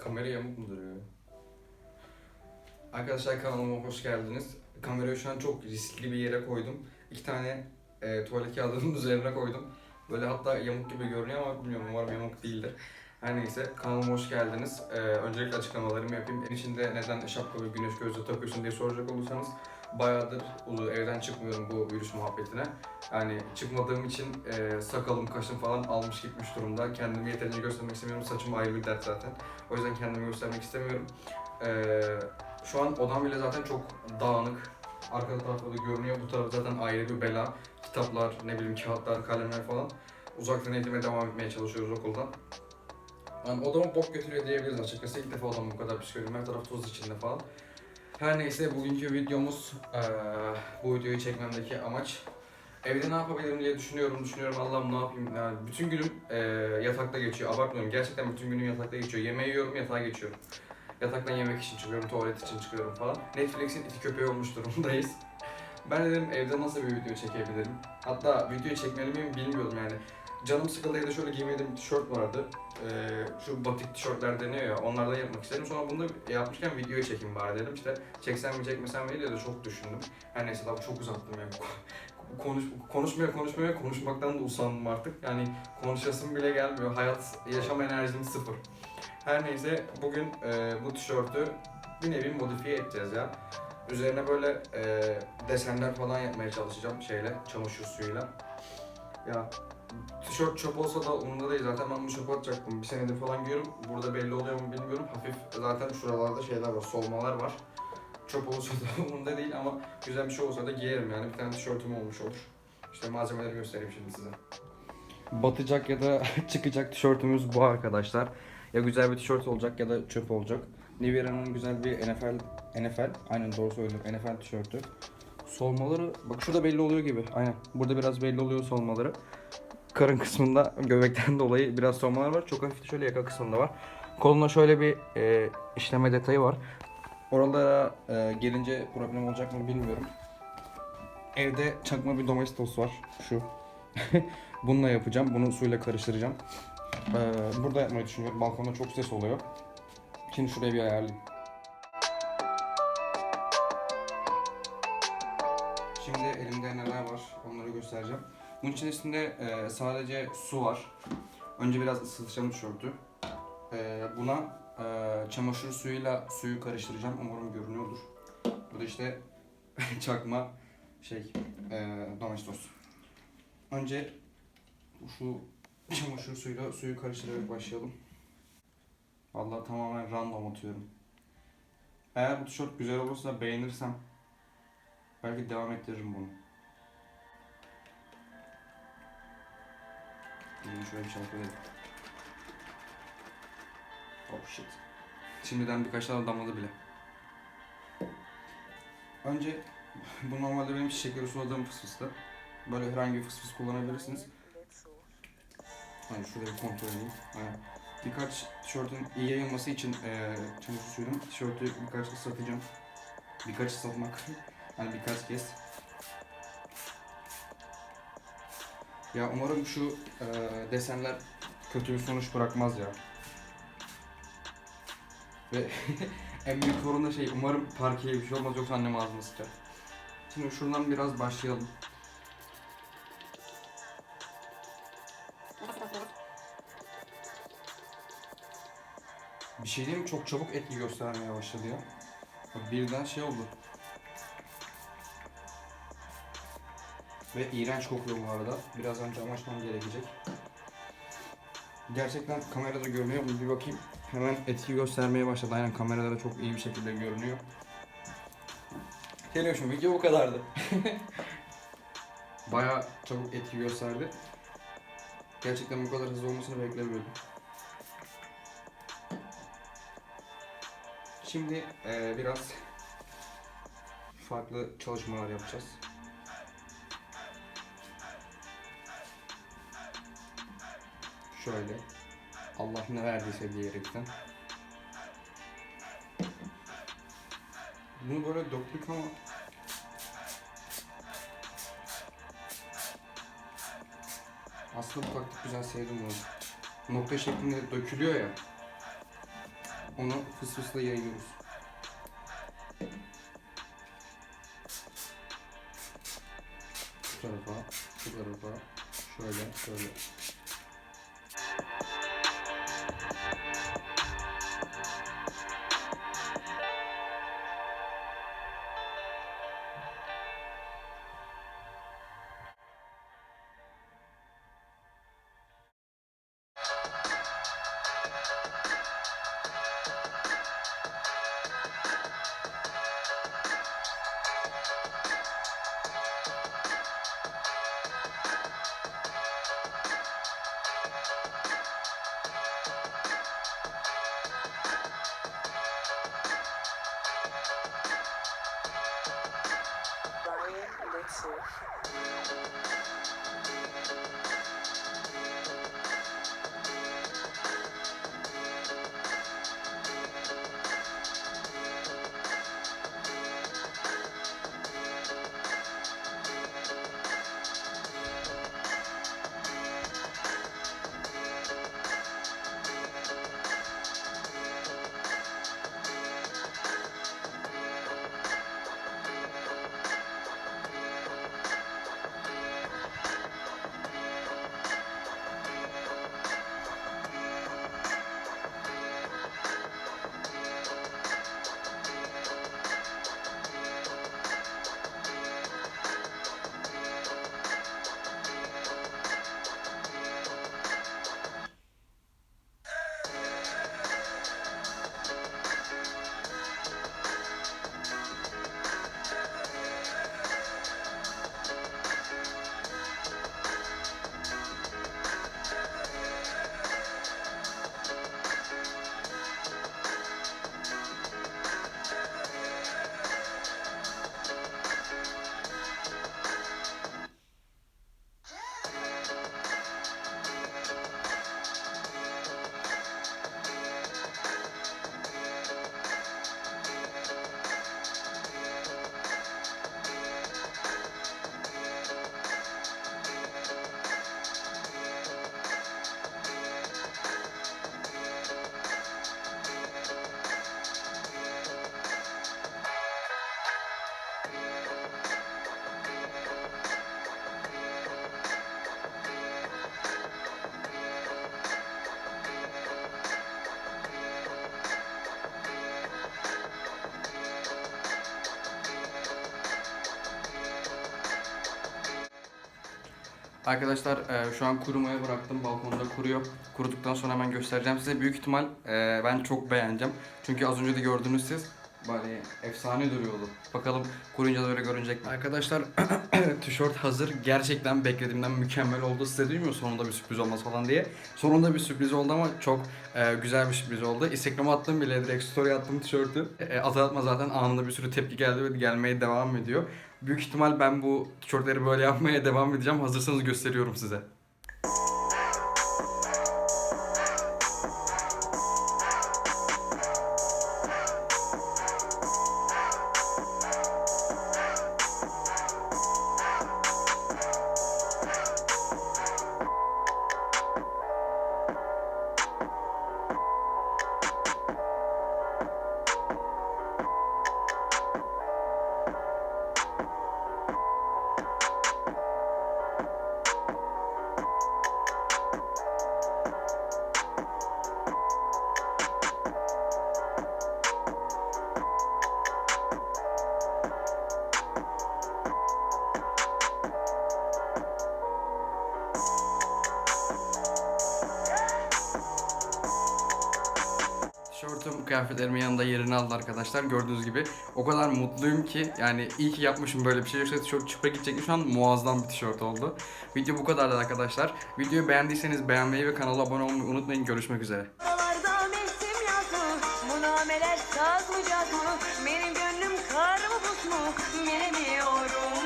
Kamera yamuk mu duruyor? Arkadaşlar kanalıma hoş geldiniz. Kamerayı şu an çok riskli bir yere koydum. İki tane e, tuvalet kağıdının üzerine koydum. Böyle hatta yamuk gibi görünüyor ama bilmiyorum umarım yamuk değildir. Her neyse kanalıma hoş geldiniz. Ee, öncelikle açıklamalarımı yapayım. En içinde neden şapka ve güneş gözlüğü takıyorsun diye soracak olursanız bayağıdır evden çıkmıyorum bu virüs muhabbetine. Yani çıkmadığım için e, sakalım, kaşım falan almış gitmiş durumda. Kendimi yeterince göstermek istemiyorum. Saçım ayrı bir dert zaten. O yüzden kendimi göstermek istemiyorum. Ee, şu an odam bile zaten çok dağınık. Arka tarafta da görünüyor. Bu taraf zaten ayrı bir bela. Kitaplar, ne bileyim kağıtlar, kalemler falan. Uzaktan eğitime devam etmeye çalışıyoruz okuldan. Yani odamı bok götürüyor diyebiliriz açıkçası. İlk defa odam bu kadar pis görüyorum. Her taraf toz içinde falan. Her neyse bugünkü videomuz eee, bu videoyu çekmemdeki amaç evde ne yapabilirim diye düşünüyorum düşünüyorum Allah'ım ne yapayım? Yani bütün günüm eee, yatakta geçiyor abartmıyorum. Gerçekten bütün günüm yatakta geçiyor. Yemeği yiyorum yatağa geçiyorum. Yataktan yemek için çıkıyorum tuvalet için çıkıyorum falan. Netflix'in iti köpeği olmuş durumdayız. Ben de dedim evde nasıl bir video çekebilirim? Hatta video çekmeli miyim bilmiyorum yani canım sıkıldı evde şöyle giymediğim tişört vardı ee, şu batik tişörtler deniyor ya onlardan yapmak istedim. Sonra bunu yapmışken videoyu çekeyim bari dedim. İşte çeksem mi çekmesem mi diye de çok düşündüm. Her neyse daha çok uzattım ya. Konuş, konuşmaya konuşmaya konuşmaktan da usandım artık. Yani konuşasım bile gelmiyor. Hayat, yaşam enerjim sıfır. Her neyse bugün e, bu tişörtü bir nevi modifiye edeceğiz ya. Üzerine böyle e, desenler falan yapmaya çalışacağım şeyle, çamaşır suyuyla. Ya tişört çöp olsa da umurumda değil. Zaten ben bunu çöpe atacaktım. Bir senedir falan giyiyorum. Burada belli oluyor mu bilmiyorum. Hafif zaten şuralarda şeyler var, solmalar var. Çöp olsa da umurumda değil ama güzel bir şey olsa da giyerim yani. Bir tane tişörtüm olmuş olur. İşte malzemeleri göstereyim şimdi size. Batacak ya da çıkacak tişörtümüz bu arkadaşlar. Ya güzel bir tişört olacak ya da çöp olacak. Nivera'nın güzel bir NFL, NFL, aynen doğru söyledim, NFL tişörtü. Solmaları, bak şurada belli oluyor gibi. Aynen. Burada biraz belli oluyor solmaları karın kısmında göbekten dolayı biraz solmalar var. Çok hafif de şöyle yaka kısmında var. Koluna şöyle bir e, işleme detayı var. Oralara e, gelince problem olacak mı bilmiyorum. Evde çakma bir domestos var. Şu. Bununla yapacağım. Bunu suyla karıştıracağım. E, burada yapmayı düşünüyorum. Balkonda çok ses oluyor. Şimdi şuraya bir ayarlayayım. Bunun içerisinde e, sadece su var. Önce biraz ısıtacağım tişörtü. E, buna e, çamaşır suyuyla suyu karıştıracağım. Umarım görünüyordur. Bu da işte çakma şey e, domestos. Önce şu çamaşır suyuyla suyu karıştırarak başlayalım. Vallahi tamamen random atıyorum. Eğer bu tişört güzel olursa beğenirsem belki devam ettiririm bunu. Bunu şöyle bir çalkalayalım. Oh shit. Şimdiden birkaç tane damladı bile. Önce bu normalde benim şekeri suladığım fısfıstı. Böyle herhangi bir fısfıs kullanabilirsiniz. Hani şurada bir kontrol edeyim. Aynen. Birkaç tişörtün iyi yayılması için eee çamaşır suyunun tişörtü birkaç ıslatacağım. Birkaç ıslatmak. hani birkaç kez. Ya umarım şu e, desenler kötü bir sonuç bırakmaz ya. Ve en büyük sorun da şey umarım parkeye bir şey olmaz yoksa annem ağzıma sıçar. Şimdi şuradan biraz başlayalım. Bir şey diyeyim mi? Çok çabuk etki göstermeye başladı ya. Birden şey oldu. Ve iğrenç kokuyor bu arada. Birazdan cam açmam gerekecek. Gerçekten kamerada görünüyor bir bakayım. Hemen etki göstermeye başladı. Aynen kamerada da çok iyi bir şekilde görünüyor. Geliyor şu video bu kadardı. Baya çabuk etki gösterdi. Gerçekten bu kadar hızlı olmasını beklemiyordum. Şimdi eee, biraz farklı çalışmalar yapacağız. Şöyle. Allah ne verdiyse diyerekten. Bunu böyle döktük ama aslında bu taktik güzel sevdim bunu. Nokta şeklinde dökülüyor ya. onu fıs fısla yayıyoruz. Bu tarafa, bu tarafa, şöyle, şöyle. Thank you. Arkadaşlar e, şu an kurumaya bıraktım. Balkonda kuruyor. Kuruduktan sonra hemen göstereceğim size. Büyük ihtimal e, ben çok beğeneceğim. Çünkü az önce de gördünüz siz. Böyle efsane duruyordu. Bakalım kuruyunca da görünecek mi? Arkadaşlar tişört hazır. Gerçekten beklediğimden mükemmel oldu. Size değil mi sonunda bir sürpriz olmaz falan diye. Sonunda bir sürpriz oldu ama çok e, güzel bir sürpriz oldu. Instagram'a attım bile direkt story attım tişörtü. E, atar atma zaten anında bir sürü tepki geldi ve gelmeye devam ediyor. Büyük ihtimal ben bu tişörtleri böyle yapmaya devam edeceğim. Hazırsanız gösteriyorum size. Kıyafetlerimin yanında yerini aldı arkadaşlar. Gördüğünüz gibi o kadar mutluyum ki yani iyi ki yapmışım böyle bir şey. Yoksa tişört çıpa gidecekti. Şu an muazzam bir tişört oldu. Video bu kadardı arkadaşlar. Videoyu beğendiyseniz beğenmeyi ve kanala abone olmayı unutmayın. Görüşmek üzere. Benim gönlüm kar buz mu? Bilemiyorum